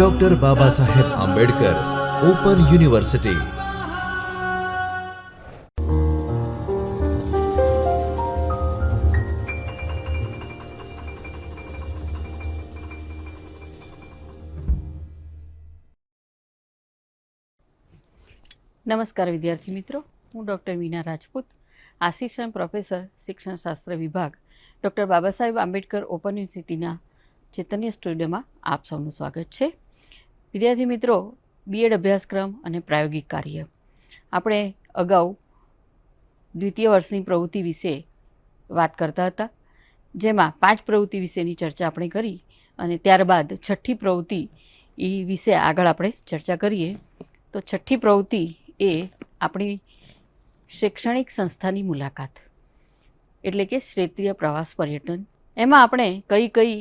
Doctor Baba Saheb Ambedkar open university નમસ્કાર વિદ્યાર્થી મિત્રો, હું doctor Meena Rajput, assistant professor, શિક્ષણશાસ્ત્ર વિભાગ. ડૉક્ટર બાબા સાહેબ આંબેડકર ઓપન યુનિવર્સિટીના ચૈતન્ય સ્ટુડિયોમાં આપ સૌનું સ્વાગત છે. વિદ્યાર્થી મિત્રો બીએડ અભ્યાસક્રમ અને પ્રાયોગિક કાર્ય. આપણે અગાઉ દ્વિતીય વર્ષની પ્રવૃત્તિ વિશે વાત કરતા હતા, જેમાં પાંચ પ્રવૃત્તિ વિશેની ચર્ચા આપણે કરી અને ત્યારબાદ છઠ્ઠી પ્રવૃત્તિ એ વિશે આગળ આપણે ચર્ચા કરીએ. તો છઠ્ઠી પ્રવૃત્તિ એ આપણી શૈક્ષણિક સંસ્થાની મુલાકાત, એટલે કે ક્ષેત્રીય પ્રવાસ પર્યટન. એમાં આપણે કઈ કઈ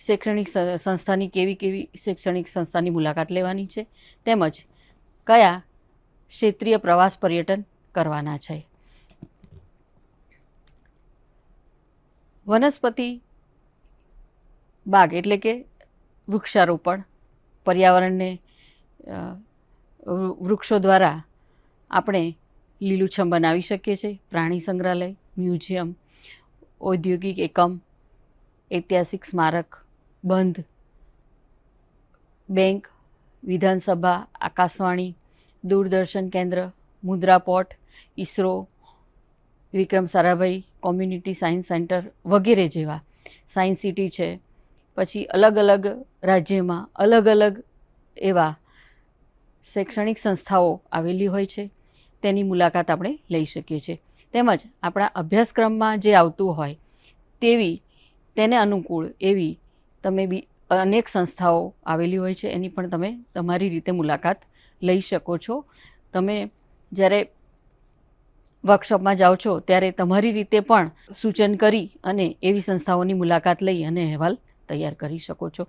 શૈક્ષણિક સંસ્થાની કેવી કેવી શૈક્ષણિક સંસ્થાની મુલાકાત લેવાની છે, તેમજ કયા ક્ષેત્રીય પ્રવાસ પર્યટન કરવાના છે. વનસ્પતિ બાગ એટલે કે વૃક્ષારોપણ, પર્યાવરણને વૃક્ષો દ્વારા આપણે લીલુંછમ બનાવી શકીએ છીએ, પ્રાણી સંગ્રહાલય, મ્યુઝિયમ, ઔદ્યોગિક એકમ, ઐતિહાસિક સ્મારક બંધ. બેંક, વિધાનસભા, આકાશવાણી, દૂરદર્શન કેન્દ્ર Mundra port ISRO, Vikram Sarabhai, community science centre વગેરે જેવા. સાયન્સ સિટી છે. પછી અલગ અલગ રાજ્યમાં અલગ અલગ એવા શૈક્ષણિક સંસ્થાઓ આવેલી હોય છે. તેની મુલાકાત આપણે લઈ શકીએ છીએ. તેમજ આપણા અભ્યાસક્રમમાં જે આવતું હોય તેવી, તેને અનુકૂળ એવી તમે બી અનેક સંસ્થાઓ આવેલી હોય છે, એની પણ તમે તમારી રીતે મુલાકાત લઈ શકો છો. તમે જ્યારે વર્કશોપમાં જાઓ છો, ત્યારે તમારી રીતે પણ સૂચન કરી અને એવી સંસ્થાઓની મુલાકાત લઈ અને અહેવાલ તૈયાર કરી શકો છો.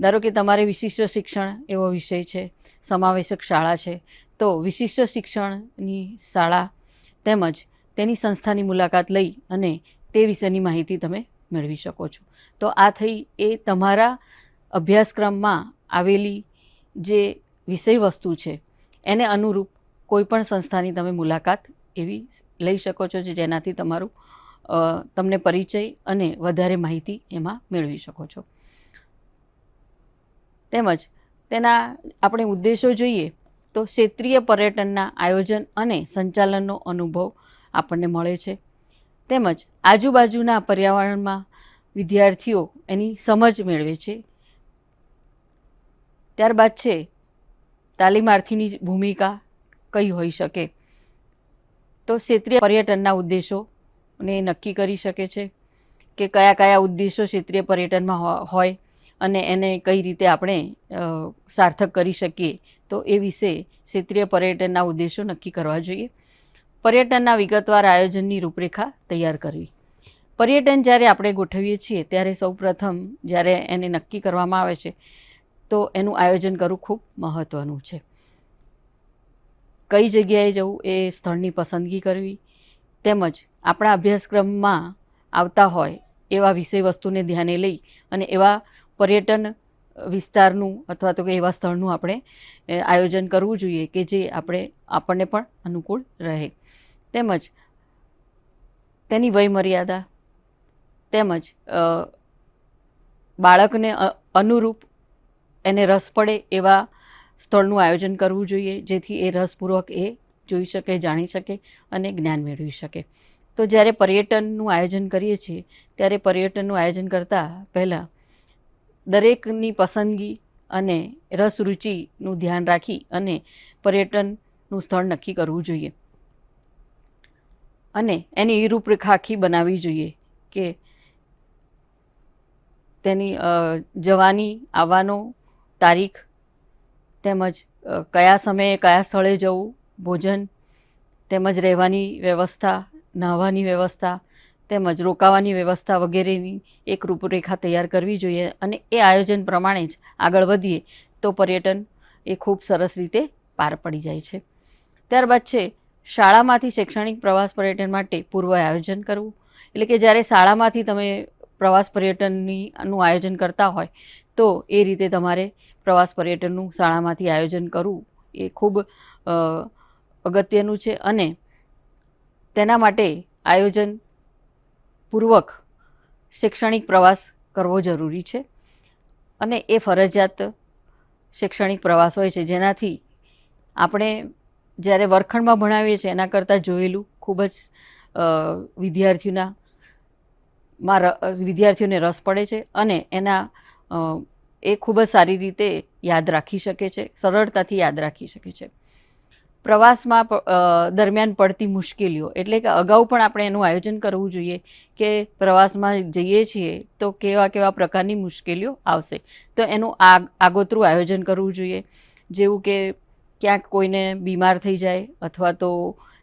ધારો કે તમારે વિશિષ્ટ શિક્ષણ એવો વિષય છે, સમાવેશક શાળા છે, તો વિશિષ્ટ શિક્ષણની શાળા તેમજ તેની સંસ્થાની મુલાકાત લઈ અને તે વિશેની માહિતી તમે મેળવી શકો છો. તો આ થઈ એ તમારા અભ્યાસક્રમમાં આવેલી જે વિષય વસ્તુ છે, એને અનુરૂપ કોઈપણ સંસ્થાની તમે મુલાકાત એવી લઈ શકો છો, જે જેનાથી તમારું તમને પરિચય અને વધારે માહિતી એમાં મેળવી શકો છો. તેમજ તેના આપણે ઉદ્દેશો જોઈએ તો ક્ષેત્રીય પર્યટનના આયોજન અને સંચાલનનો અનુભવ આપણને મળે છે. તેમજ આજુબાજુના પર્યાવરણમાં વિદ્યાર્થીઓ એની સમજ મેળવે છે. ત્યારબાદ છે, તાલીમાર્થીની ભૂમિકા કઈ હોઈ શકે? તો ક્ષેત્રીય પર્યટનના ઉદ્દેશોને નક્કી કરી શકે છે કે કયા કયા ઉદ્દેશો ક્ષેત્રીય પર્યટનમાં હોય અને એને કઈ રીતે આપણે સાર્થક કરી શકીએ. તો એ વિશે ક્ષેત્રીય પર્યટનના ઉદ્દેશો નક્કી કરવા જોઈએ. પર્યટનના વિગતવાર આયોજનની રૂપરેખા તૈયાર કરવી. પર્યટન જ્યારે આપણે ગોઠવીએ છીએ, ત્યારે સૌપ્રથમ જ્યારે એને નક્કી કરવામાં આવે છે, તો એનું આયોજન કરવું ખૂબ મહત્ત્વનું છે. કઈ જગ્યાએ જવું એ સ્થળની પસંદગી કરવી, તેમજ આપણા અભ્યાસક્રમમાં આવતા હોય એવા વિષય વસ્તુને ધ્યાને લઈ અને એવા પર્યટન વિસ્તારનું અથવા તો કે એવા સ્થળનું આપણે આયોજન કરવું જોઈએ કે જે આપણે, આપણને પણ અનુકૂળ રહે. તેમજ તેની વયમર્યાદા, તેમજ બાળકને અનુરૂપ એને રસ પડે એવા સ્થળનું આયોજન કરવું જોઈએ, જેથી એ રસપૂર્વક એ જોઈ શકે, જાણી શકે અને જ્ઞાન મેળવી શકે. તો જ્યારે પર્યટનનું આયોજન કરીએ છીએ, ત્યારે પર્યટનનું આયોજન કરતાં પહેલાં દરેકની પસંદગી અને રસ રુચિનું ધ્યાન રાખી અને પર્યટનનું સ્થળ નક્કી કરવું જોઈએ. અને એની રૂપરેખા આખી બનાવવી જોઈએ કે તેની જવાની, આવવાનો તારીખ તેમજ કયા સમયે કયા સ્થળે જવું, ભોજન તેમજ રહેવાની વ્યવસ્થા, નાહવાની વ્યવસ્થા તેમજ રોકાવાની વ્યવસ્થા વગેરેની એક રૂપરેખા તૈયાર કરવી જોઈએ અને એ આયોજન પ્રમાણે જ આગળ વધીએ તો પર્યટન એ ખૂબ સરસ રીતે પાર પડી જાય છે. ત્યારબાદ છે શાળામાંથી શૈક્ષણિક પ્રવાસ પર્યટન માટે પૂર્વ આયોજન કરવું. એટલે કે જ્યારે શાળામાંથી તમે પ્રવાસ પર્યટનની નું આયોજન કરતા હોય, તો એ રીતે તમારે પ્રવાસ પર્યટનનું શાળામાંથી આયોજન કરવું એ ખૂબ અગત્યનું છે. અને તેના માટે આયોજન પૂર્વક શૈક્ષણિક પ્રવાસ કરવો જરૂરી છે. અને એ ફરજિયાત શૈક્ષણિક પ્રવાસ હોય છે, જેનાથી આપણે જ્યારે વર્ગખંડમાં ભણાવીએ છીએ, એના કરતાં જોયેલું ખૂબ જ વિદ્યાર્થીઓના માં વિદ્યાર્થીઓને રસ પડે છે અને એના એ ખૂબ જ સારી રીતે યાદ રાખી શકે છે, સરળતાથી યાદ રાખી શકે છે. પ્રવાસમાં દરમિયાન પડતી મુશ્કેલીઓ, એટલે કે અગાઉ પણ આપણે એનું આયોજન કરવું જોઈએ કે પ્રવાસમાં જઈએ છીએ તો કેવા કેવા પ્રકારની મુશ્કેલીઓ આવશે. તો એનું આગ, આગોતરું આયોજન કરવું જોઈએ. જેવું કે ક્યાંક કોઈને બીમાર થઈ જાય અથવા તો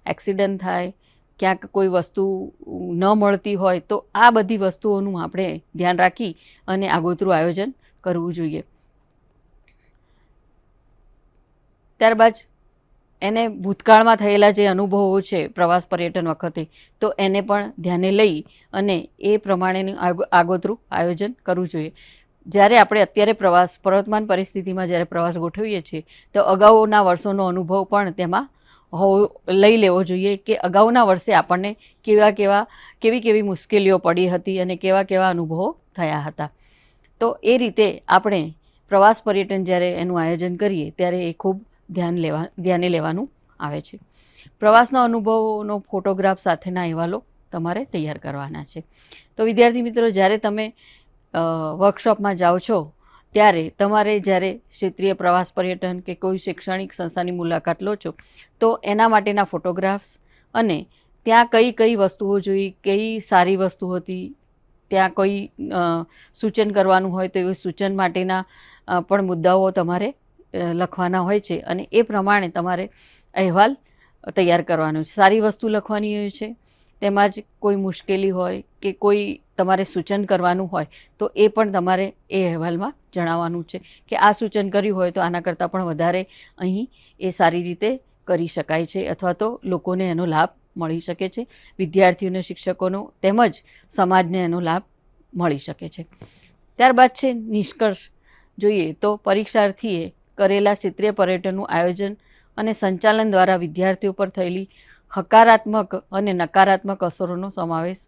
એક્સિડન્ટ થાય, ક્યાંક કોઈ વસ્તુ ન મળતી હોય, તો આ બધી વસ્તુઓનું આપણે ધ્યાન રાખી અને આગોતરું આયોજન કરવું જોઈએ. ત્યારબાદ એને ભૂતકાળમાં થયેલા જે અનુભવો છે પ્રવાસ પર્યટન વખતે, તો એને પણ ધ્યાને લઈ અને એ પ્રમાણેનું આગોતરું આયોજન કરવું જોઈએ. જ્યારે આપણે અત્યારે પ્રવાસ, પ્રવર્તમાન પરિસ્થિતિમાં જ્યારે પ્રવાસ ગોઠવીએ છીએ, તો અગાઉના વર્ષોનો અનુભવ પણ તેમાં હોવો, લઈ લેવો જોઈએ કે અગાઉના વર્ષે આપણને કેવા કેવા, કેવી કેવી મુશ્કેલીઓ પડી હતી અને કેવા કેવા અનુભવો થયા હતા. તો એ રીતે આપણે પ્રવાસ પર્યટન જ્યારે એનું આયોજન કરીએ, ત્યારે એ ખૂબ ધ્યાન લેવા, ધ્યાને લેવાનું આવે છે. પ્રવાસના અનુભવોનો ફોટોગ્રાફ સાથેના અહેવાલો તમારે તૈયાર કરવાના છે. તો વિદ્યાર્થી મિત્રો, જ્યારે તમે વર્કશોપમાં જાઓ છો, ત્યારે તમારે જ્યારે ક્ષેત્રીય પ્રવાસ પર્યટન કે કોઈ શૈક્ષણિક સંસ્થાની મુલાકાત લો છો, તો એના માટેના ફોટોગ્રાફ્સ અને ત્યાં કઈ કઈ વસ્તુઓ જોઈ, કઈ સારી વસ્તુ હતી, ત્યાં કોઈ સૂચન કરવાનું હોય તો એ સૂચન માટેના પણ મુદ્દાઓ તમારે લખવાના હોય છે અને એ પ્રમાણે તમારે અહેવાલ તૈયાર કરવાનો છે. સારી વસ્તુ લખવાની હોય છે તેમાં જ કોઈ મુશ્કેલી હોય કે કોઈ તમારે સૂચન કરવાનું હોય, તો એ પણ તમારે એ અહેવાલમાં જણાવવાનું છે કે આ સૂચન કર્યું હોય તો આના કરતાં પણ વધારે અહીં એ સારી રીતે કરી શકાય છે અથવા તો લોકોને એનો લાભ મળી શકે છે, વિદ્યાર્થીઓને, શિક્ષકોનો તેમજ સમાજને એનો લાભ મળી શકે છે. ત્યારબાદ છે નિષ્કર્ષ. જોઈએ તો પરીક્ષાર્થીએ કરેલા ક્ષેત્રીય પર્યટનનું આયોજન અને સંચાલન દ્વારા વિદ્યાર્થીઓ પર થયેલી હકારાત્મક અને નકારાત્મક અસરોનો સમાવેશ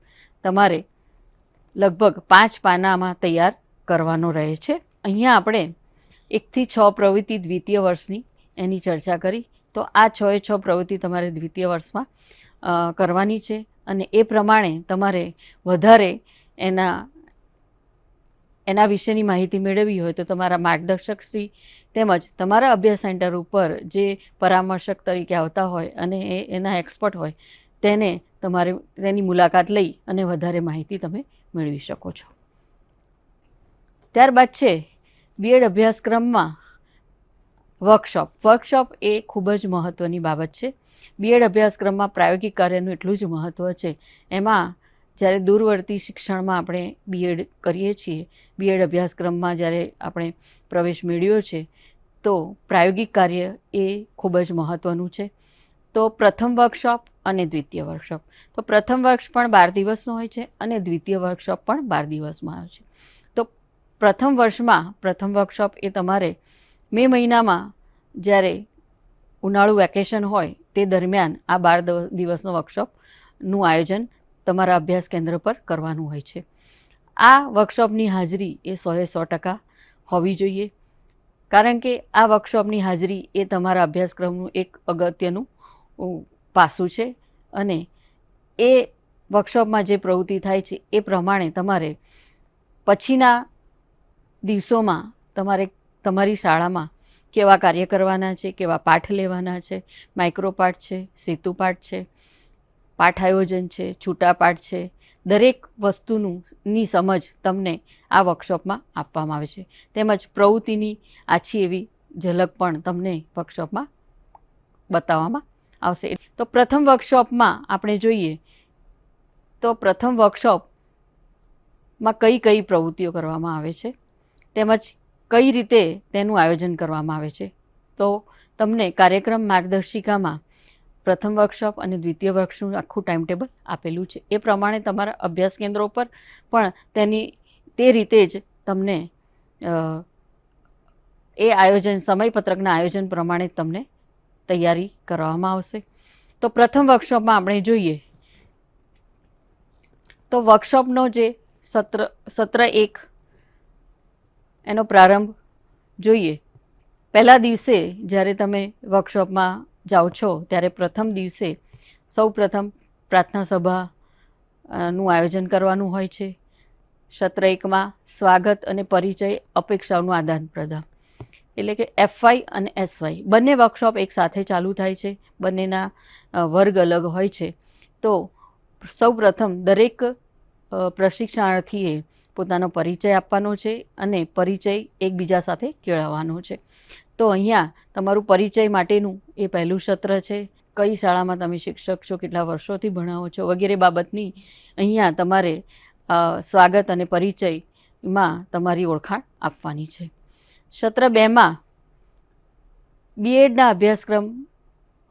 તમારે લગભગ પાંચ પાનામાં તૈયાર કરવાનો રહે છે. અહીંયા આપણે એકથી છ પ્રવૃત્તિ દ્વિતીય વર્ષની એની ચર્ચા કરી. તો આ છ એ છ પ્રવૃત્તિ તમારે દ્વિતીય વર્ષમાં કરવાની છે અને એ પ્રમાણે તમારે વધારે એના એના વિશેની માહિતી મેળવવી હોય તો તમારા માર્ગદર્શક શ્રી તેમજ તમારા અભ્યાસ સેન્ટર ઉપર જે પરામર્શક તરીકે આવતા હોય અને એ એના એક્સપર્ટ હોય, તેને તમારે તેની મુલાકાત લઈ અને વધારે માહિતી તમે મેળવી શકો છો. ત્યારબાદ છે બીએડ અભ્યાસક્રમમાં વર્કશોપ વર્કશોપ એ ખૂબ જ મહત્ત્વની બાબત છે. બીએડ અભ્યાસક્રમમાં પ્રાયોગિક કાર્યનું એટલું જ મહત્ત્વ છે. એમાં જ્યારે દૂરવર્તી શિક્ષણમાં આપણે બીએડ કરીએ છીએ બીએડ અભ્યાસક્રમમાં જ્યારે આપણે પ્રવેશ મેળવ્યો છે તો પ્રાયોગિક કાર્ય એ ખૂબ જ મહત્ત્વનું છે. તો પ્રથમ વર્કશોપ અને દ્વિતીય વર્કશોપ તો પ્રથમ વર્ષ પણ બાર દિવસનો હોય છે અને દ્વિતીય વર્કશોપ પણ બાર દિવસમાં આવે છે. તો પ્રથમ વર્ષમાં, પ્રથમ વર્કશોપ એ તમારે મે મહિનામાં જ્યારે ઉનાળુ વેકેશન હોય તે દરમિયાન આ બાર દિવસનો વર્કશોપનું આયોજન તમારા અભ્યાસ કેન્દ્ર પર કરવાનું હોય છે. આ વર્કશોપની હાજરી એ સોએ સો ટકા હોવી જોઈએ. કારણ કે આ વર્કશોપની હાજરી એ તમારા અભ્યાસક્રમનું એક અગત્યનું પાસું છે અને એ વર્કશોપમાં જે પ્રવૃત્તિ થાય છે એ પ્રમાણે તમારે પછીના દિવસોમાં તમારે તમારી શાળામાં કેવા કાર્ય કરવાના છે, કેવા પાઠ લેવાના છે માઇક્રો પાઠ છે સેતુ પાઠ છે, પાઠ આયોજન છે છૂટા પાઠ છે દરેક વસ્તુનું ની સમજ તમને આ વર્કશોપમાં આપવામાં આવે છે. તેમજ પ્રવૃત્તિની આછી એવી ઝલક પણ તમને વર્કશોપમાં બતાવવામાં આવશે. તો પ્રથમ વર્કશોપમાં આપણે જોઈએ તો પ્રથમ વર્કશોપમાં કઈ કઈ પ્રવૃત્તિઓ કરવામાં આવે છે? તેમજ કઈ રીતે તેનું આયોજન કરવામાં આવે છે? તો તમને કાર્યક્રમ માર્ગદર્શિકામાં પ્રથમ વર્કશોપ અને દ્વિતીય વર્કશોપનું આખું ટાઈમ ટેબલ આપેલું છે. એ પ્રમાણે તમારા અભ્યાસ કેન્દ્રો પર પણ તેની, તે રીતે જ તમને એ આયોજન, સમયપત્રકના આયોજન પ્રમાણે તમને તૈયારી કરવામાં આવશે. તો પ્રથમ વર્કશોપમાં આપણે જોઈએ. તો વર્કશોપનો જે સત્ર સત્ર એક, એનો પ્રારંભ જોઈએ. પહેલા દિવસે જ્યારે તમે વર્કશોપમાં જાઓ છો ત્યારે પ્રથમ દિવસે સૌ પ્રથમ પ્રાર્થના સભા નું આયોજન કરવાનું હોય છે. સત્ર એકમાં સ્વાગત અને પરિચય અપેક્ષાઓનું આદાન પ્રદાન. એટલે કે એફવાય અને એસવાય બંને વર્કશોપ એક સાથે ચાલુ થાય છે. બંનેના વર્ગ અલગ હોય છે. તો સૌ પ્રથમ દરેક પ્રશિક્ષણાર્થીએ પોતાનો પરિચય આપવાનો છે અને પરિચય એકબીજા સાથે કેળવવાનો છે. તો અહીંયા તમારું પરિચય માટેનું એ પહેલું સત્ર છે. કઈ શાળામાં તમે શિક્ષક છો, કેટલા વર્ષોથી ભણાવો છો વગેરે બાબતની અહીંયા તમારે સ્વાગત અને પરિચયમાં તમારી ઓળખાણ આપવાની છે. સત્ર બેમાં બીએડના અભ્યાસક્રમ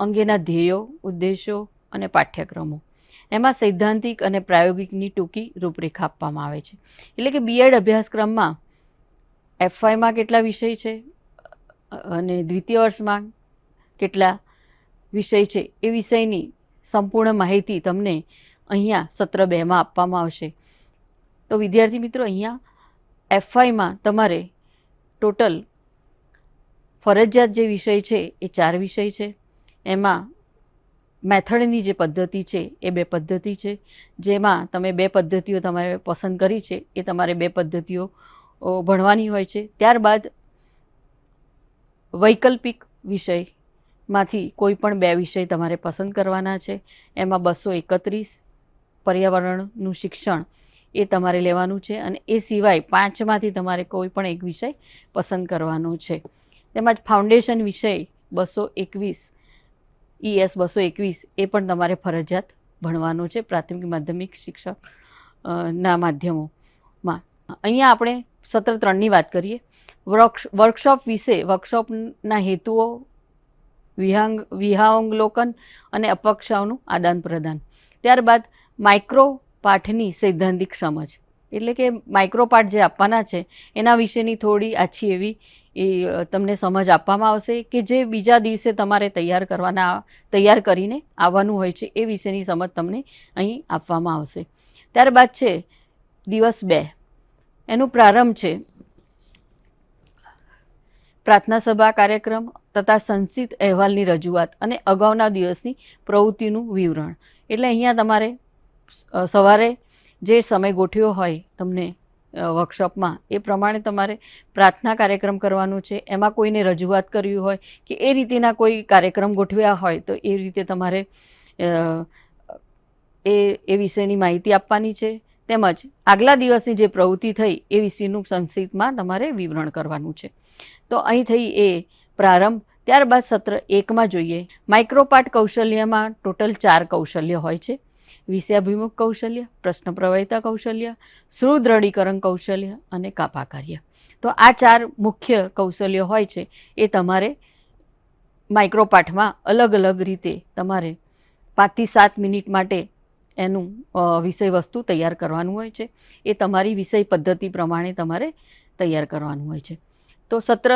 અંગેના ધ્યેયો, ઉદ્દેશો અને પાઠ્યક્રમો. એમાં સૈદ્ધાંતિક અને પ્રાયોગિકની ટૂંકી રૂપરેખા આપવામાં આવે છે. એટલે કે બીએડ અભ્યાસક્રમમાં એફઆઈમાં કેટલા વિષય છે? અને દ્વિતીય વર્ષમાં કેટલા વિષય છે એ વિષયની સંપૂર્ણ માહિતી તમને અહીંયા સત્ર બેમાં આપવામાં આવશે. તો વિદ્યાર્થી મિત્રો, અહીંયા એફઆઈમાં તમારે ટોટલ ફરજિયાત જે વિષય છે એ ચાર વિષય છે. એમાં મેથડની જે પદ્ધતિ છે એ બે પદ્ધતિ છે. જેમાં તમે બે પદ્ધતિઓ તમારે પસંદ કરી છે એ તમારે બે પદ્ધતિઓ ભણવાની હોય છે. ત્યારબાદ વૈકલ્પિક વિષયમાંથી કોઈ પણ બે વિષય તમારે પસંદ કરવાના છે. એમાં બસો એકત્રીસ પર્યાવરણનું શિક્ષણ એ તમારે લેવાનું છે અને એ સિવાય પાંચમાંથી તમારે કોઈ પણ એક વિષય પસંદ કરવાનો છે. તેમજ ફાઉન્ડેશન વિષય બસો એકવીસ ઈએસ બસો એકવીસ એ પણ તમારે ફરજિયાત ભણવાનો છે પ્રાથમિક માધ્યમિક શિક્ષક ના માધ્યમોમાં. અહીંયા આપણે સત્ર ત્રણની વાત કરીએ. વર્કશોપ વિશે, વર્કશોપના હેતુઓ, વિહાંગ વિહાંગલોકન અને અપક્ષાઓનું આદાન પ્રદાન. ત્યારબાદ માઇક્રો પાઠની સૈદ્ધાંતિક સમજ. એટલે કે માઇક્રો પાઠ જે આપવાના છે, એના વિશેની થોડી આછી એવી, એ, તમને સમજ આપવામાં આવશે કે જે બીજા દિવસે તમારે તૈયાર કરવાના, તૈયાર કરીને આવવાનું હોય છે, એ વિશેની સમજ તમને અહીં આપવામાં આવશે. ત્યારબાદ છે, દિવસ બે. એનો પ્રારંભ છે પ્રાર્થના સભા કાર્યક્રમ તથા સંસિત અહેવાલની રજૂઆત અને અગાઉના દિવસની પ્રવૃત્તિનું વિવરણ. એટલે અહીંયા તમારે સવારે જે સમય ગોઠવ્યો હોય તમને વર્કશોપમાં એ પ્રમાણે તમારે પ્રાર્થના કાર્યક્રમ કરવાનો છે. એમાં કોઈને રજૂઆત કરવી હોય કે એ રીતેના કોઈ કાર્યક્રમ ગોઠવ્યા હોય, તો એ રીતે તમારે એ એ વિષયની માહિતી આપવાની છે. તેમજ આગલા દિવસની જે પ્રવૃત્તિ થઈ એ વિશેનું સંક્ષિપ્તમાં તમારે વિવરણ કરવાનું છે. તો અહીં થઈ એ પ્રારંભ. ત્યારબાદ સત્ર એકમાં જોઈએ. માઇક્રોપાર્ટ કૌશલ્યમાં ટોટલ ચાર કૌશલ્ય હોય છે. વિષયાભિમુખ કૌશલ્ય, પ્રશ્ન પ્રવહિતા કૌશલ્ય, સુદૃઢીકરણ કૌશલ્ય અને કાપા કાર્ય તો આ ચાર મુખ્ય કૌશલ્ય હોય છે એ તમારે માઇક્રોપાઠમાં અલગ અલગ રીતે તમારે પાંચથી સાત મિનિટ માટે એનું વિષય વસ્તુ તૈયાર કરવાનું હોય છે. એ તમારી વિષય પદ્ધતિ પ્રમાણે તમારે તૈયાર કરવાનું હોય છે. તો સત્ર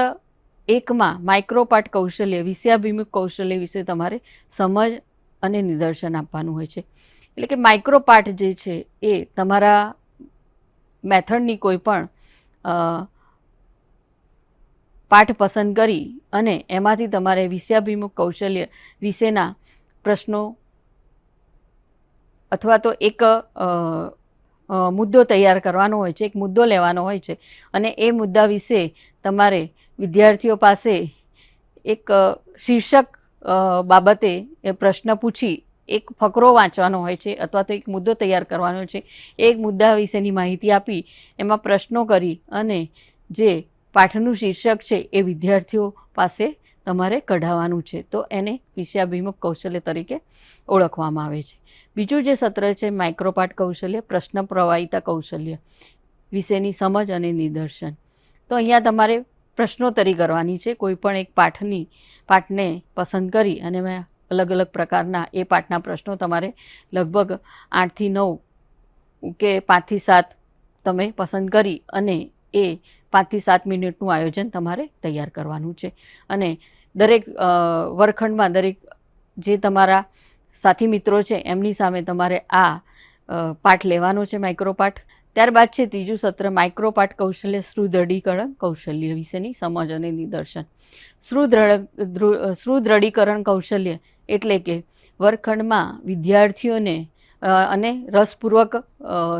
એકમાં માઇક્રોપાર્ટ કૌશલ્ય, વિષયાભિમુખ કૌશલ્ય વિશે તમારે સમજ અને નિદર્શન આપવાનું હોય છે. એટલે કે માઇક્રોપાઠ જે છે, એ તમારા મેથડની કોઈ પણ પાઠ પસંદ કરી અને એમાંથી તમારે વિષયાભિમુખ કૌશલ્ય વિશેના પ્રશ્નો અથવા તો એક મુદ્દો તૈયાર કરવાનો હોય છે, એક મુદ્દો લેવાનો હોય છે. અને એ મુદ્દા વિશે તમારે વિદ્યાર્થીઓ પાસે એક શીર્ષક બાબતે પ્રશ્ન પૂછી એક ફકરો વાંચવાનો હોય છે અથવા તો એક મુદ્દો તૈયાર કરવાનો છે. એક મુદ્દા વિશેની માહિતી આપી એમાં પ્રશ્નો કરી અને જે પાઠનું શીર્ષક છે એ વિદ્યાર્થીઓ પાસે તમારે કઢાવવાનું છે. તો એને વિષયાભિમુખ કૌશલ્ય તરીકે ઓળખવામાં આવે છે. બીજું જે સત્ર છે માઇક્રોપાટ કૌશલ્ય, પ્રશ્ન પ્રવાહિતા કૌશલ્ય વિશેની સમજ અને નિદર્શન. તો અહીંયા તમારે પ્રશ્નોત્તરી કરવાની છે. કોઈ પણ એક પાઠની, પાઠને પસંદ કરી અને મેં અલગ અલગ પ્રકારના એ પાઠના પ્રશ્નો તમારે લગભગ આઠથી નવ કે પાંચથી સાત તમે પસંદ કરી અને એ પાંચથી સાત મિનિટનું આયોજન તમારે તૈયાર કરવાનું છે. અને દરેક વર્ગખંડમાં દરેક જે તમારા સાથી મિત્રો છે, એમની સામે તમારે આ પાઠ લેવાનો છે માઇક્રો પાઠ ત્યારબાદ છે ત્રીજું સત્ર, માઇક્રોપાઠ કૌશલ્ય સુદૃઢીકરણ, કૌશલ્ય વિશેની સમજ અને નિદર્શન. સુદૃઢ સુદૃઢીકરણ કૌશલ્ય એટલે કે વર્ગખંડમાં વિદ્યાર્થીઓને અને રસપૂર્વક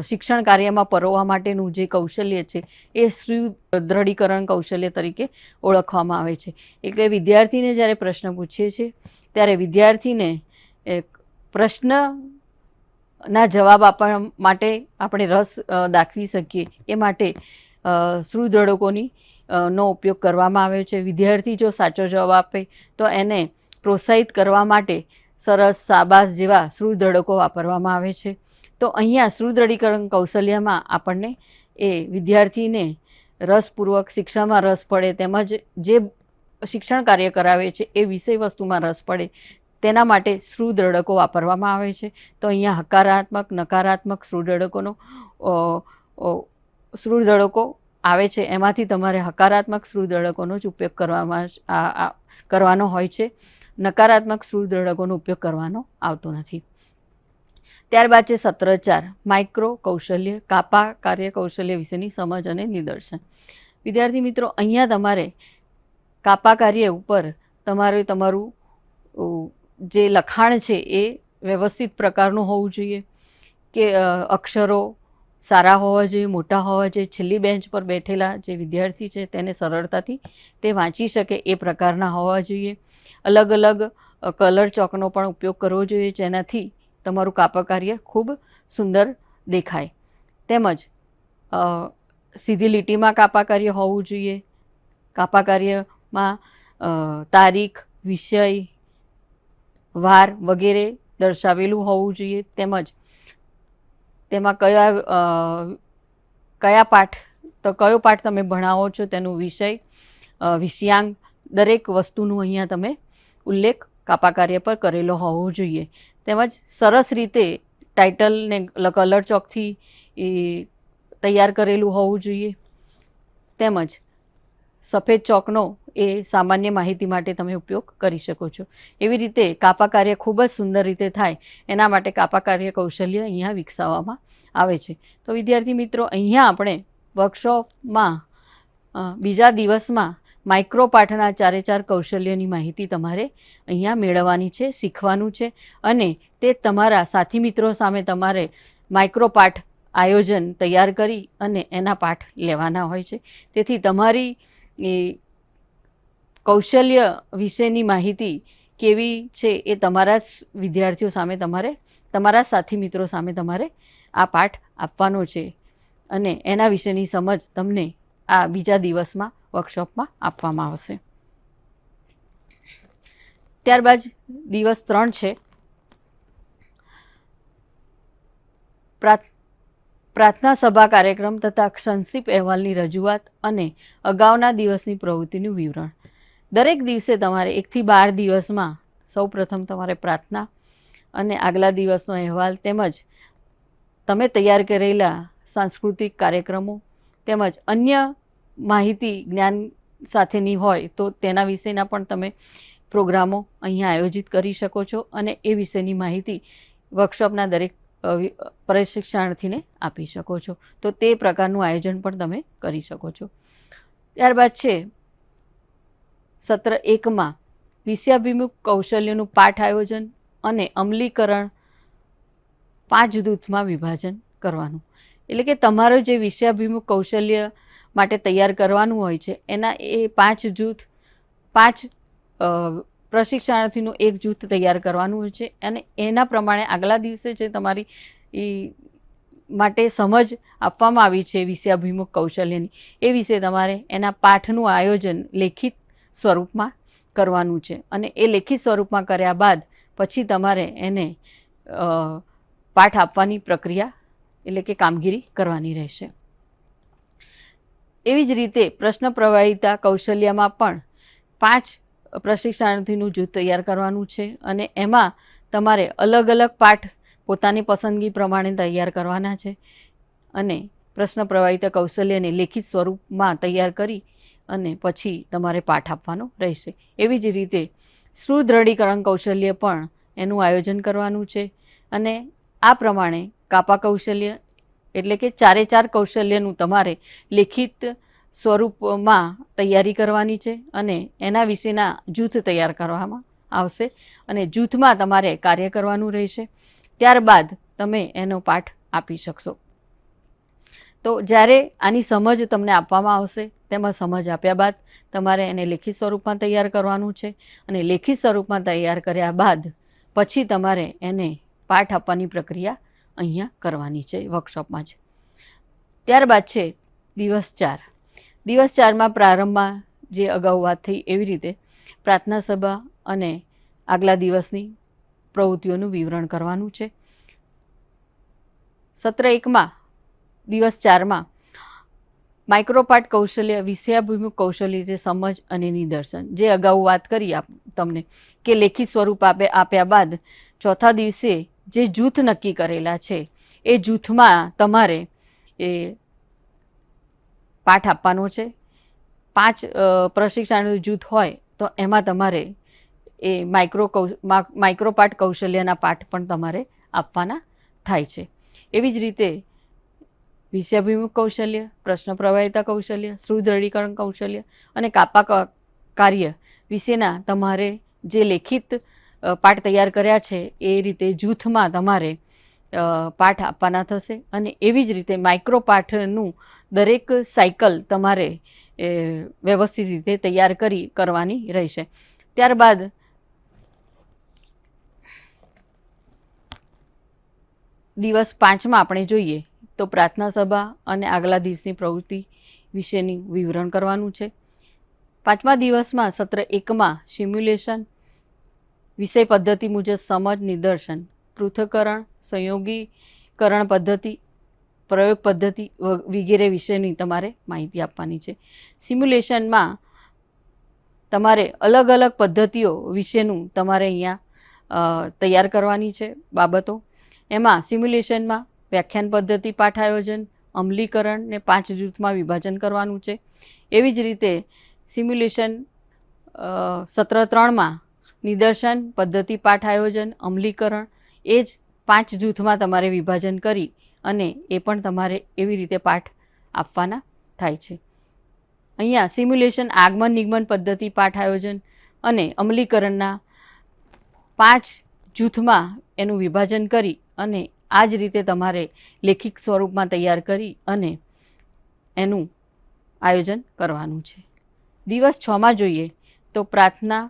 શિક્ષણ કાર્યમાં પરોવવા માટેનું જે કૌશલ્ય છે એ સુદૃઢીકરણ કૌશલ્ય તરીકે ઓળખવામાં આવે છે. એટલે વિદ્યાર્થીને જ્યારે પ્રશ્ન પૂછીએ છીએ ત્યારે વિદ્યાર્થીને એક પ્રશ્નના જવાબ આપવા માટે આપણે રસ દાખવી શકીએ. એ માટે અ, સુદૃઢકોની નો ઉપયોગ કરવામાં આવ્યો છે. વિદ્યાર્થી જો સાચો જવાબ આપે તો એને પ્રોત્સાહિત કરવા માટે સરસ સાબાસ જેવા સુદૃઢકો વાપરવામાં આવે છે. તો અહીંયા સુદૃઢીકરણ કૌશલ્યમાં આપણને એ વિદ્યાર્થીને રસપૂર્વક શિક્ષણમાં રસ પડે તેમજ જે શિક્ષણ કાર્ય કરાવે છે એ વિષય વસ્તુમાં રસ પડે તેના માટે સુદૃઢકો વાપરવામાં આવે છે. તો અહીંયા હકારાત્મક, નકારાત્મક સુદૃઢકોનો સુદૃઢકો આવે છે. એમાંથી તમારે હકારાત્મક સુદૃઢકોનો જ ઉપયોગ કરવામાં કરવાનો હોય છે. નકારાત્મક સુદૃઢકોનો ઉપયોગ કરવાનો આવતો નથી. ત્યારબાદ છે સત્ર ચાર માઇક્રો કૌશલ્ય, કાપા કાર્ય કૌશલ્ય વિશેની સમજ અને નિદર્શન. વિદ્યાર્થી મિત્રો, અહીંયા તમારે કાપા કાર્ય ઉપર તમારે તમારું જે લખાણ છે એ વ્યવસ્થિત પ્રકારનું હોવું જોઈએ. કે અક્ષરો સારા હોવા જોઈએ, મોટા હોવા જોઈએ. છેલ્લી બેન્ચ પર બેઠેલા જે વિદ્યાર્થી છે તેને સરળતાથી તે વાંચી શકે એ પ્રકારના હોવા જોઈએ. અલગ અલગ કલર ચોકનો પણ ઉપયોગ કરવો જોઈએ જેનાથી તમારું કાપા કાર્ય ખૂબ સુંદર દેખાય. તેમજ સીધી લીટીમાં કાપા કાર્ય હોવું જોઈએ. કાપા કાર્યમાં તારીખ, વિષય, વાર વગેરે દર્શાવેલું હોવું જોઈએ. તેમજ, તેમાં કયા કયા પાઠ, તો કયો પાઠ તમે ભણાવો છો તેનું વિષય વિષયાંગ દરેક વસ્તુનું અહીંયા તમે ઉલ્લેખ કાપા કાર્ય પર કરેલો હોવો જોઈએ. તેમજ સરસ રીતે ટાઇટલને કલર ચોકથી એ તૈયાર કરેલું હોવું જોઈએ. તેમજ સફેદ ચોકનો એ સામાન્ય માહિતી માટે તમે ઉપયોગ કરી શકો છો. એવી રીતે કાપા કાર્ય ખૂબ જ સુંદર રીતે થાય, એના માટે કાપા કાર્ય કૌશલ્ય અહીંયા વિકસાવવામાં આવે છે. તો વિદ્યાર્થી મિત્રો, અહીંયા આપણે વર્કશોપમાં બીજા દિવસમાં માઇક્રો પાઠના ચારે ચાર કૌશલ્યની માહિતી તમારે અહીંયા મેળવવાની છે, શીખવાનું છે અને તે તમારા સાથી મિત્રો સામે તમારે માઇક્રો પાઠ આયોજન તૈયાર કરી અને એના પાઠ લેવાના હોય છે. તેથી તમારી એ કૌશલ્ય વિશેની માહિતી કેવી છે એ તમારા જ વિદ્યાર્થીઓ સામે તમારે, તમારા સાથી મિત્રો સામે તમારે આ પાઠ આપવાનો છે અને એના વિશેની સમજ તમને આ બીજા દિવસમાં વર્કશોપમાં આપવામાં આવશે. ત્યારબાદ દિવસ ત્રણ છે. પ્રાર્થ- પ્રાર્થના સભા કાર્યક્રમ તથા સંક્ષિપ્ત અહેવાલની રજૂઆત અને અગાઉના દિવસની પ્રવૃત્તિનું વિવરણ. દરેક દિવસે તમારે એકથી બાર દિવસમાં સૌ પ્રથમ તમારે પ્રાર્થના અને આગલા દિવસનો અહેવાલ તેમજ તમે તૈયાર કરેલા સાંસ્કૃતિક કાર્યક્રમો તેમજ અન્ય માહિતી, જ્ઞાન સાથેની હોય તો તેના વિશેના પણ તમે પ્રોગ્રામો અહીંયા આયોજિત કરી શકો છો અને એ વિશેની માહિતી વર્કશોપના દરેક પ્રશિક્ષણાર્થીને આપી શકો છો. તો તે પ્રકારનું આયોજન પણ તમે કરી શકો છો. ત્યારબાદ છે, સત્ર એકમાં વિષયાભિમુખ કૌશલ્યનું પાઠ આયોજન અને અમલીકરણ પાંચ જૂથમાં વિભાજન કરવાનું. એટલે કે તમારો જે વિષયાભિમુખ કૌશલ્ય માટે તૈયાર કરવાનું હોય છે. એના એ પાંચ જૂથ, પાંચ પ્રશિક્ષણાર્થીનું એક જૂથ તૈયાર કરવાનું હોય છે. અને એના પ્રમાણે આગલા દિવસે જે તમારી એ માટે સમજ આપવામાં આવી છે વિષયાભિમુખ કૌશલ્યની, એ વિશે તમારે એના પાઠનું આયોજન લેખિત સ્વરૂપમાં કરવાનું છે. અને એ લેખિત સ્વરૂપમાં કર્યા બાદ પછી તમારે એને પાઠ આપવાની પ્રક્રિયા એટલે કે કામગીરી કરવાની રહેશે. એવી જ રીતે પ્રશ્ન પ્રવાહિતા કૌશલ્યમાં પણ પાંચ પ્રશિક્ષણાર્થીનું જૂથ તૈયાર કરવાનું છે અને એમાં તમારે અલગ અલગ પાઠ પોતાની પસંદગી પ્રમાણે તૈયાર કરવાના છે અને પ્રશ્ન પ્રવાહિતા કૌશલ્યને લેખિત સ્વરૂપમાં તૈયાર કરી અને પછી તમારે પાઠ આપવાનો રહેશે. એવી જ રીતે સુદૃઢીકરણ કૌશલ્ય પણ એનું આયોજન કરવાનું છે અને આ પ્રમાણે કાપા કૌશલ્ય એટલે કે ચારે ચાર કૌશલ્યનું તમારે લેખિત સ્વરૂપમાં તૈયારી કરવાની છે અને એના વિશેના જૂથ તૈયાર કરવામાં આવશે અને જૂથમાં તમારે કાર્ય કરવાનું રહેશે. ત્યારબાદ તમે એનો પાઠ આપી શકશો. તો જ્યારે આની સમજ તમને આપવામાં આવશે, તેમાં સમજ આપ્યા બાદ તમારે એને લેખિત સ્વરૂપમાં તૈયાર કરવાનું છે અને લેખિત સ્વરૂપમાં તૈયાર કર્યા બાદ પછી તમારે એને પાઠ આપવાની પ્રક્રિયા અહીંયા કરવાની છે વર્કશોપમાં જ. ત્યારબાદ છે દિવસ ચાર. દિવસ ચારમાં પ્રારંભમાં જે અગાઉ વાત થઈ એવી રીતે પ્રાર્થના સભા અને આગલા દિવસની પ્રવૃત્તિઓનું વિવરણ કરવાનું છે. સત્ર એકમાં દિવસ ચારમાં માઇક્રોપાર્ટ કૌશલ્ય વિષયાભિમુખ કૌશલ્ય છે સમજ અને નિદર્શન જે અગાઉ વાત કરી આપ તમને કે લેખિત સ્વરૂપ આપે આપ્યા બાદ ચોથા દિવસે જે જૂથ નક્કી કરેલા છે, એ જૂથમાં તમારે એ પાઠ આપવાનો છે. પાંચ પ્રશિક્ષણનું જૂથ હોય તો એમાં તમારે એ માઇક્રો કૌ માઇક્રો માઇક્રોપાર્ટ કૌશલ્યના પાઠ પણ તમારે આપવાના થાય છે. એવી જ રીતે વિષયાભિમુખ કૌશલ્ય, પ્રશ્ન પ્રવાહિતા કૌશલ્ય, સુદૃઢીકરણ કૌશલ્ય અને કાપા કાર્ય વિશેના તમારે જે લેખિત પાઠ તૈયાર કર્યા છે, એ રીતે જૂથમાં તમારે પાઠ આપવાના થશે અને એવી જ રીતે માઇક્રો પાઠનું દરેક સાયકલ તમારે વ્યવસ્થિત રીતે તૈયાર કરી, કરવાની રહેશે. ત્યારબાદ દિવસ પાંચમાં આપણે જોઈએ તો પ્રાર્થના સભા અને આગલા દિવસની પ્રવૃત્તિ વિશેની વિવરણ કરવાનું છે. પાંચમા દિવસમાં સત્ર એકમાં સિમ્યુલેશન વિષય પદ્ધતિ મુજબ સમજ નિદર્શન, પૃથ્થકરણ, સંયોગીકરણ પદ્ધતિ, પ્રયોગ પદ્ધતિ વગેરે વિશેની તમારે માહિતી આપવાની છે. સિમ્યુલેશનમાં તમારે અલગ અલગ પદ્ધતિઓ વિશેનું તમારે અહીંયા તૈયાર કરવાની છે બાબતો. એમાં સિમ્યુલેશનમાં વ્યાખ્યાન પદ્ધતિ પાઠ આયોજન અમલીકરણ ને પાંચ જૂથમાં વિભાજન કરવાનું છે. એવી જ રીતે સિમ્યુલેશન સત્ર ત્રણમાં નિદર્શન, પદ્ધતિ પાઠ આયોજન અમલીકરણ, એ જ પાંચ જૂથમાં તમારે વિભાજન કરી અને એ પણ તમારે એવી રીતે પાઠ આપવાના થાય છે. અહીંયા સિમ્યુલેશન, આગમન, નિગમન પદ્ધતિ પાઠ આયોજન અને અમલીકરણના પાંચ જૂથમાં એનું વિભાજન કરી અને આ જ રીતે તમારે લેખિત સ્વરૂપમાં તૈયાર કરી અને એનું આયોજન કરવાનું છે. દિવસ છમાં જોઈએ તો પ્રાર્થના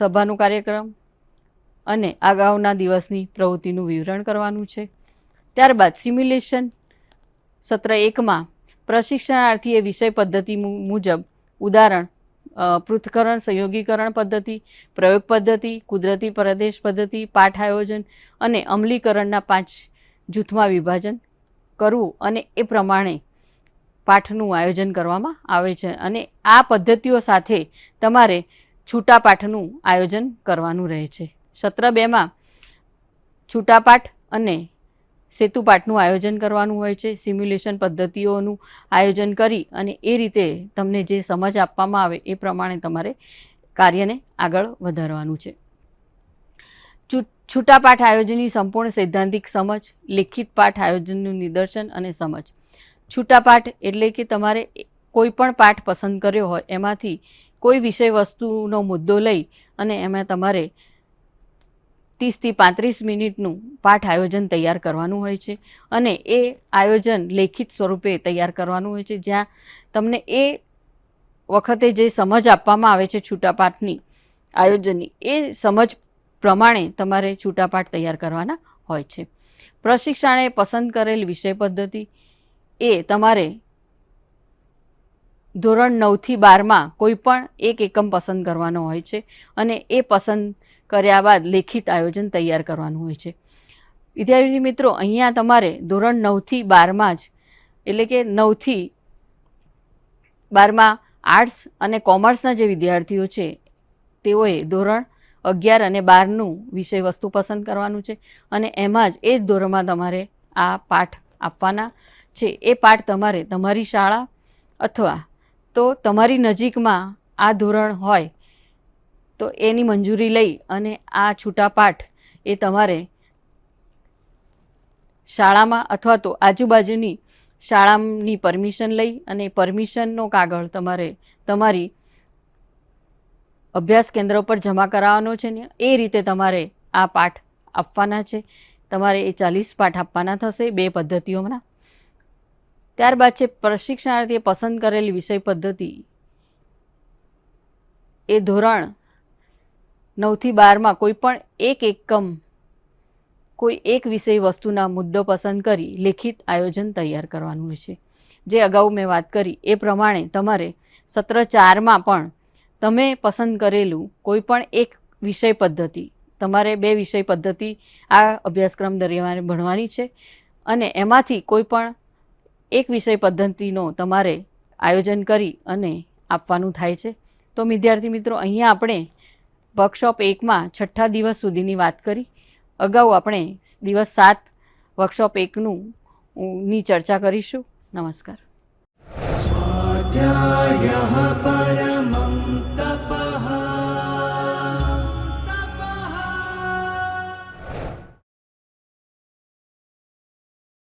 સભાનો કાર્યક્રમ અને અગાઉના દિવસની પ્રવૃત્તિનું વિવરણ કરવાનું છે. ત્યારબાદ સિમ્યુલેશન સત્ર એકમાં પ્રશિક્ષણાર્થીએ વિષય પદ્ધતિ મુજબ ઉદાહરણ પૃથ્થકરણ, સંયોગીકરણ પદ્ધતિ, પ્રયોગ પદ્ધતિ, કુદરતી પ્રદેશ પદ્ધતિ, પાઠ આયોજન અને અમલીકરણના પાંચ જૂથમાં વિભાજન કરવું અને એ પ્રમાણે પાઠનું આયોજન કરવામાં આવે છે. અને આ પદ્ધતિઓ સાથે તમારે છૂટા પાઠનું આયોજન કરવાનું રહે છે. સત્ર બેમાં છૂટાપાઠ અને સેતુપાઠનું આયોજન કરવાનું હોય છે. સિમ્યુલેશન પદ્ધતિઓનું આયોજન કરી અને એ રીતે તમને જે સમજ આપવામાં આવે એ પ્રમાણે તમારે કાર્યને આગળ વધારવાનું છે. છૂટાપાઠ છૂટા આયોજનની સંપૂર્ણ સૈદ્ધાંતિક સમજ, લેખિત પાઠ આયોજનનું નિદર્શન અને સમજ. છૂટાપાઠ એટલે કે તમારે કોઈ પણ પાઠ પસંદ કર્યો હોય એમાંથી કોઈ વિષય વસ્તુનો મુદ્દો લઈ અને એમાં તમારે ત્રીસથી પાંત્રીસ મિનિટનું પાઠ આયોજન તૈયાર કરવાનું હોય છે. અને એ આયોજન લેખિત સ્વરૂપે તૈયાર કરવાનું હોય છે. જ્યાં તમને એ વખતે જે સમજ આપવામાં આવે છે છૂટા પાઠની આયોજનની, એ સમજ પ્રમાણે તમારે છૂટા પાઠ તૈયાર કરવાના હોય છે. પ્રશિક્ષણે પસંદ કરેલ વિષય પદ્ધતિ એ તમારે ધોરણ નવથી બારમાં કોઈ પણ એક એકમ પસંદ કરવાનો હોય છે અને એ પસંદ કર્યા બાદ લેખિત આયોજન તૈયાર કરવાનું હોય છે. વિદ્યાર્થી મિત્રો, અહીંયા તમારે ધોરણ નવથી બારમાં જ, એટલે કે નવથી બારમાં આર્ટ્સ અને કોમર્સના જે વિદ્યાર્થીઓ છે, તેઓએ ધોરણ અગિયાર અને બારનું વિષય વસ્તુ પસંદ કરવાનું છે અને એમાં જ એ જ ધોરણમાં તમારે આ પાઠ આપવાના છે. એ પાઠ તમારે તમારી શાળા અથવા તો તમારી નજીકમાં આ ધોરણ હોય, તો એની મંજૂરી લઈ અને આ છૂટા પાઠ એ તમારે શાળામાં અથવા તો આજુબાજુની શાળાની પરમિશન લઈ અને પરમિશનનો કાગળ તમારે તમારી અભ્યાસ કેન્દ્ર પર જમા કરાવવાનો છે ને એ રીતે તમારે આ પાઠ આપવાના છે. તમારે એ ચાલીસ પાઠ આપવાના થશે બે પદ્ધતિઓમાં. ત્યારબાદ છે પ્રશિક્ષણાર્થીએ પસંદ કરેલી વિષય પદ્ધતિ. એ ધોરણ નવથી બારમાં કોઈ પણ એક એકમ, કોઈ એક વિષય વસ્તુના મુદ્દો પસંદ કરી લેખિત આયોજન તૈયાર કરવાનું હોય છે. જે અગાઉ મેં વાત કરી એ પ્રમાણે તમારે સત્ર ચારમાં પણ તમે પસંદ કરેલું કોઈ પણ એક વિષય પદ્ધતિ, તમારે બે વિષય પદ્ધતિ આ અભ્યાસક્રમ દરમિયાન ભણવાની છે અને એમાંથી કોઈ પણ એક વિષય પદ્ધતિનો તમારે આયોજન કરી અને આપવાનું થાય છે. તો વિદ્યાર્થી મિત્રો, અહીંયા આપણે વર્કશોપ એકમાં છઠ્ઠા દિવસ સુધીની વાત કરી. અગાઉ આપણે દિવસ સાત વર્કશોપ એકનું ની ચર્ચા કરીશું. નમસ્કાર.